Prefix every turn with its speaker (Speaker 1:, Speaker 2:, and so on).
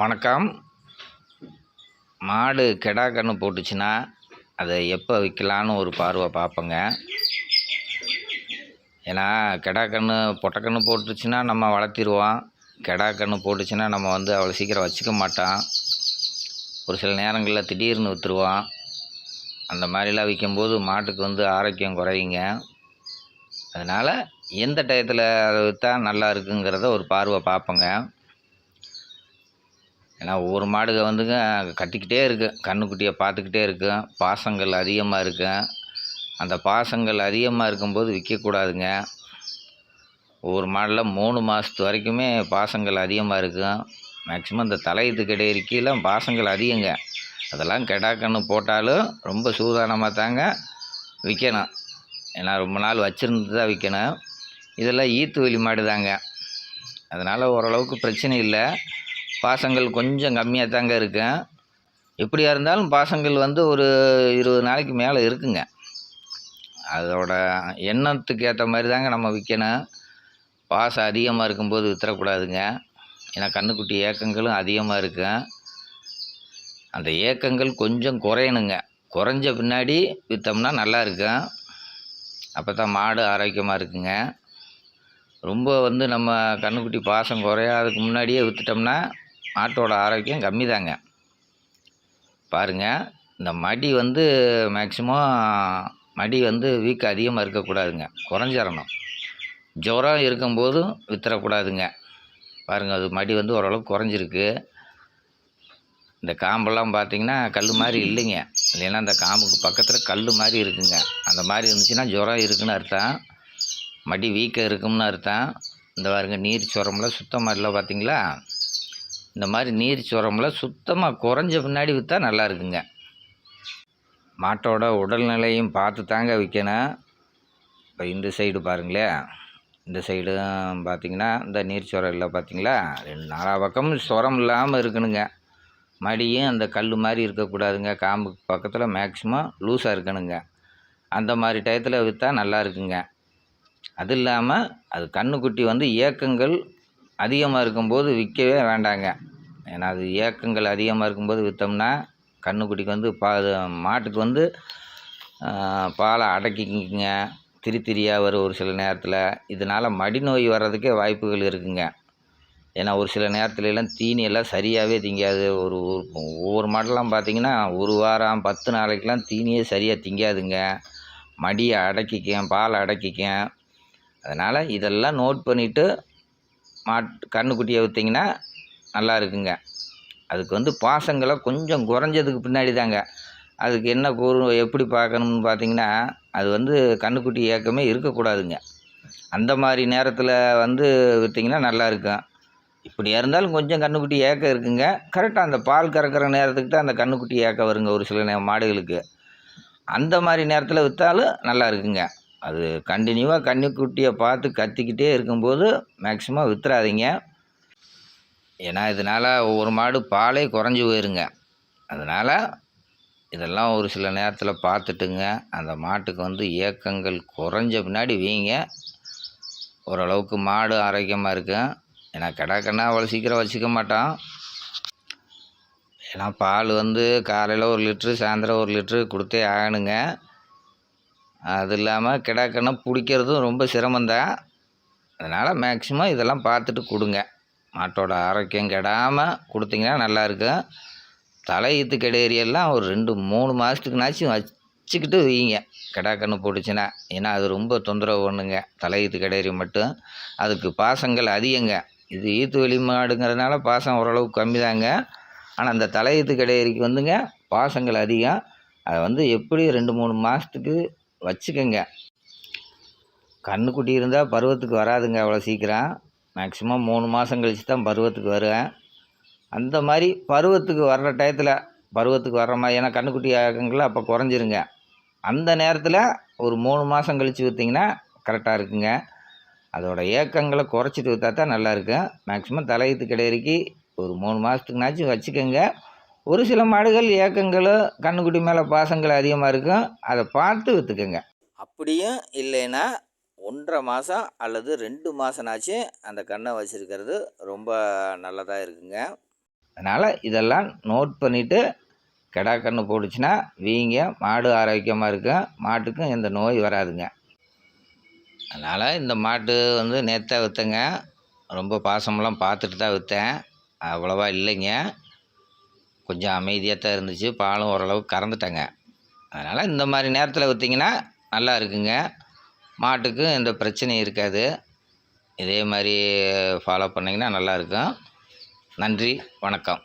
Speaker 1: வணக்கம். மாடு கெடா கன்று போட்டுச்சுன்னா அதை எப்போ விற்கலான்னு ஒரு பார்வை பார்ப்பேங்க. ஏன்னா கெடா கன்று பொட்டக்கன்று போட்டுச்சுன்னா நம்ம வளர்த்திருவோம். கெடா கன்று போட்டுச்சுன்னா நம்ம வந்து அவ்வளோ சீக்கிரம் வச்சுக்க மாட்டோம். ஒரு சில நேரங்களில் திடீர்னு விற்றுருவோம் அந்த மாதிரிலாம் விற்கும்போது மாட்டுக்கு வந்து ஆரோக்கியம் குறையுங்க. அதனால் எந்த டயத்தில் அதை விற்றா நல்லா இருக்குங்கிறத ஒரு பார்வை பார்ப்பேங்க. ஏன்னா ஒவ்வொரு மாடுக வந்துங்க கட்டிக்கிட்டே இருக்கு. கன்றுக்குட்டியை பார்த்துக்கிட்டே இருக்கும் பாசங்கள் அதிகமாக இருக்கும் அந்த பாசங்கள் அதிகமாக இருக்கும்போது விற்கக்கூடாதுங்க ஒவ்வொரு மாடில் மூணு மாதத்து வரைக்குமே பாசங்கள் அதிகமாக இருக்கும் மேக்ஸிமம் இந்த தலையத்து கிடையிருக்கையில் பாசங்கள் அதிகங்க. அதெல்லாம் கெடாக்கன்று போட்டாலும் ரொம்ப சூதானமாக தாங்க விற்கணும் ஏன்னா ரொம்ப நாள் வச்சுருந்து தான் விற்கணும் இதெல்லாம் ஈத்து வெளி மாடு தாங்க அதனால் ஓரளவுக்கு பிரச்சனை இல்லை. பாசங்கள் கொஞ்சம் கம்மியாக தாங்க இருக்கும் எப்படியா இருந்தாலும் பாசங்கள் வந்து ஒரு இருபது நாளைக்கு மேலே இருக்குங்க. அதோட எண்ணத்துக்கு ஏற்ற மாதிரி தாங்க நம்ம விற்கணும் பாசம் அதிகமாக இருக்கும்போது விற்றுறக்கூடாதுங்க ஏன்னா கன்றுக்குட்டி ஏக்கங்களும் அதிகமாக இருக்கும் அந்த ஏக்கங்கள் கொஞ்சம் குறையணுங்க. குறைஞ்ச பின்னாடி விற்றோம்னா நல்லா இருக்கும் அப்போ தான் மாடு ஆரோக்கியமாக இருக்குங்க. ரொம்ப வந்து நம்ம கன்றுக்குட்டி பாசம் குறையாததுக்கு முன்னாடியே விற்றுட்டோம்னா மாட்டோட ஆரோக்கியம் கம்மி தாங்க பாருங்கள் இந்த மடி வந்து மேக்சிமம் மடி வந்து வீக்கம் அதிகமாக இருக்கக்கூடாதுங்க. குறைஞ்சிடணும் ஜுரம் இருக்கும்போதும் விற்றுறக்கூடாதுங்க பாருங்கள் அது மடி வந்து ஓரளவுக்கு குறைஞ்சிருக்கு. இந்த காம்பெல்லாம் பார்த்தீங்கன்னா கல் மாதிரி இல்லைங்க. இல்லைன்னா அந்த காம்புக்கு பக்கத்தில் கல் மாதிரி இருக்குங்க. அந்த மாதிரி இருந்துச்சுன்னா ஜுரம் இருக்குன்னு அர்த்தம். மடி வீக்கம் இருக்கும்னு அர்த்தம். இந்த பாருங்க நீர் சுரம்லாம் சுத்தமாக இல்லை பார்த்தீங்களா இந்த மாதிரி நீர் சுரம்லாம் சுத்தமாக குறைஞ்ச பின்னாடி விற்றா நல்லா இருக்குங்க. மாட்டோட உடல்நிலையும் பார்த்து தாங்க விற்கணும் இப்போ இந்த சைடு பாருங்களேன் இந்த சைடும் பார்த்தீங்கன்னா இந்த நீர் சுரம் இல்லை பார்த்தீங்களா ரெண்டு நாலா பக்கமும் சுரம் இல்லாமல் இருக்கணுங்க. மடியும் அந்த கல் மாதிரி இருக்கக்கூடாதுங்க. காம்புக்கு பக்கத்தில் மேக்ஸிமம் லூஸாக இருக்கணுங்க. அந்த மாதிரி டயத்தில் விற்றா நல்லா இருக்குங்க. அது இல்லாமல் அது கன்றுக்குட்டி வந்து ஏக்கங்கள் அதிகமாக இருக்கும்போது விற்கவே வேண்டாங்க. ஏன்னா அது ஏக்கங்கள் அதிகமாக இருக்கும்போது விற்றோம்னா கன்றுக்குட்டிக்கு வந்து பா இது மாட்டுக்கு வந்து பாலை அடக்கிக்குங்க. திரி திரியாக வரும் ஒரு சில நேரத்தில். இதனால் மடி நோய் வர்றதுக்கே வாய்ப்புகள் இருக்குங்க. ஏன்னா ஒரு சில நேரத்துலலாம் தீனி எல்லாம் சரியாகவே திங்காது. ஒரு ஒவ்வொரு மாடெல்லாம் பார்த்தீங்கன்னா ஒரு வாரம் பத்து நாளைக்கெலாம் தீனியே சரியாக திங்காதுங்க. மடியை அடக்கிக்கும் பால் அடக்கிக்கும். அதனால் இதெல்லாம் நோட் பண்ணிவிட்டு மாட் கன்றுக்குட்டியை விற்றிங்கன்னா நல்லா இருக்குங்க. அதுக்கு வந்து பாசங்களை கொஞ்சம் குறைஞ்சதுக்கு பின்னாடி தாங்க அதுக்கு என்ன கூறு எப்படி பார்க்கணும்னு பார்த்தீங்கன்னா அது வந்து கன்றுக்குட்டி ஏக்கமே இருக்கக்கூடாதுங்க. அந்த மாதிரி நேரத்தில் வந்து விற்றிங்கன்னா நல்லா இருக்கும். இப்படியா இருந்தாலும் கொஞ்சம் கன்றுக்குட்டி ஏக்கம் இருக்குங்க. கரெக்டாக அந்த பால் கறக்கிற நேரத்துக்கு தான் அந்த கன்றுக்குட்டி ஏக்கம் வருங்க ஒரு சில மாடுகளுக்கு. அந்த மாதிரி நேரத்தில் விற்றாலும் நல்லா இருக்குங்க. அது கண்டினியூவாக கன்றுக்குட்டியை பார்த்து கத்திக்கிட்டே இருக்கும்போது மேக்ஸிமம் வித்துறாதீங்க ஏன்னா இதனால் ஒவ்வொரு மாடு பாலே குறைஞ்சி போயிருங்க. அதனால் இதெல்லாம் ஒரு சில நேரத்தில் பார்த்துட்டுங்க. அந்த மாட்டுக்கு வந்து ஏக்கங்கள் குறைஞ்ச பின்னாடி வீங்க. ஓரளவுக்கு மாடு ஆரோக்கியமாக இருக்கும் ஏன்னா கிடாக்கன்னா அவ்வளோ சீக்கிரம் வச்சுக்க மாட்டோம் ஏன்னா பால் வந்து காலையில் ஒரு லிட்ரு சாயந்தரம் ஒரு லிட்ரு கொடுத்தே ஆகணுங்க. அது இல்லாமல் கிடாக்கன்னா பிடிக்கிறதும் ரொம்ப சிரமந்தான் அதனால் மேக்ஸிமம் இதெல்லாம் பார்த்துட்டு கொடுங்க. மாட்டோட ஆரோக்கியம் கெடாமல் கொடுத்தீங்கன்னா நல்லாயிருக்கும் தலையீத்து கெடேரியெல்லாம் ஒரு ரெண்டு மூணு மாதத்துக்குனாச்சும் வச்சுக்கிட்டு வைங்க. கிடா கன்று போட்டுச்சுன்னா ஏன்னா அது ரொம்ப தொந்தரவு பண்ணுங்க. தலையீத்து கெடேரி மட்டும். அதுக்கு பாசங்கள் அதிகங்க. இது ஈத்து வெளி மாடுங்கிறதுனால பாசம் ஓரளவு கம்மி தாங்க. ஆனால் அந்த தலையீத்து கெடேரிக்கு வந்துங்க. பாசங்கள் அதிகம். அதை வந்து எப்படி ரெண்டு மூணு மாதத்துக்கு வச்சுக்கோங்க. கன்றுக்குட்டி இருந்தால் பருவத்துக்கு வராதுங்க அவ்வளோ சீக்கிரம். மேக்ஸிமம் மூணு மாதம் கழித்து தான் பருவத்துக்கு வருவேன். அந்த மாதிரி பருவத்துக்கு வர்ற டயத்தில் பருவத்துக்கு வர்ற மாதிரி ஏன்னா கன்றுக்குட்டி ஆகுங்களா அப்போ குறைஞ்சிருங்க. அந்த நேரத்தில் ஒரு மூணு மாதம் கழித்து விற்றிங்கன்னா கரெக்டாக இருக்குங்க. அதோட ஏக்கங்களை குறைச்சிட்டு விற்றா தான் நல்லாயிருக்கும் மேக்ஸிமம் தலையீத்து கிடையிறக்கு ஒரு மூணு மாதத்துக்குனாச்சும் வச்சுக்கோங்க. ஒரு சில மாடுகள் ஏக்கங்களும் கன்றுக்குட்டி மேலே பாசங்கள் அதிகமாக இருக்கும் அதை பார்த்து விற்றுக்குங்க அப்படியும் இல்லைன்னா ஒன்றரை மாதம் அல்லது ரெண்டு மாதம்னாச்சும் அந்த கண்ணை வச்சுருக்கிறது ரொம்ப நல்லதாக இருக்குங்க. அதனால் இதெல்லாம் நோட் பண்ணிவிட்டு கிடா கன்று போட்டுச்சுன்னா வீங்க மாடு ஆரோக்கியமாக இருக்கும் மாட்டுக்கும் எந்த நோய் வராதுங்க. அதனால் இந்த மாட்டு வந்து நேற்றா விற்றங்க ரொம்ப பாசமெல்லாம் பார்த்துட்டு தான் விற்றேன் அவ்வளோவா இல்லைங்க. கொஞ்சம் அமைதியாக தான் இருந்துச்சு. பாலும் ஓரளவுக்கு கறந்துட்டேங்க. அதனால் இந்த மாதிரி நேரத்தில் விற்றிங்கன்னா நல்லா இருக்குங்க. மாட்டுக்கும் எந்த பிரச்சனையும் இருக்காது. இதே மாதிரி ஃபாலோ பண்ணிங்கன்னா நல்லாயிருக்கும் நன்றி வணக்கம்.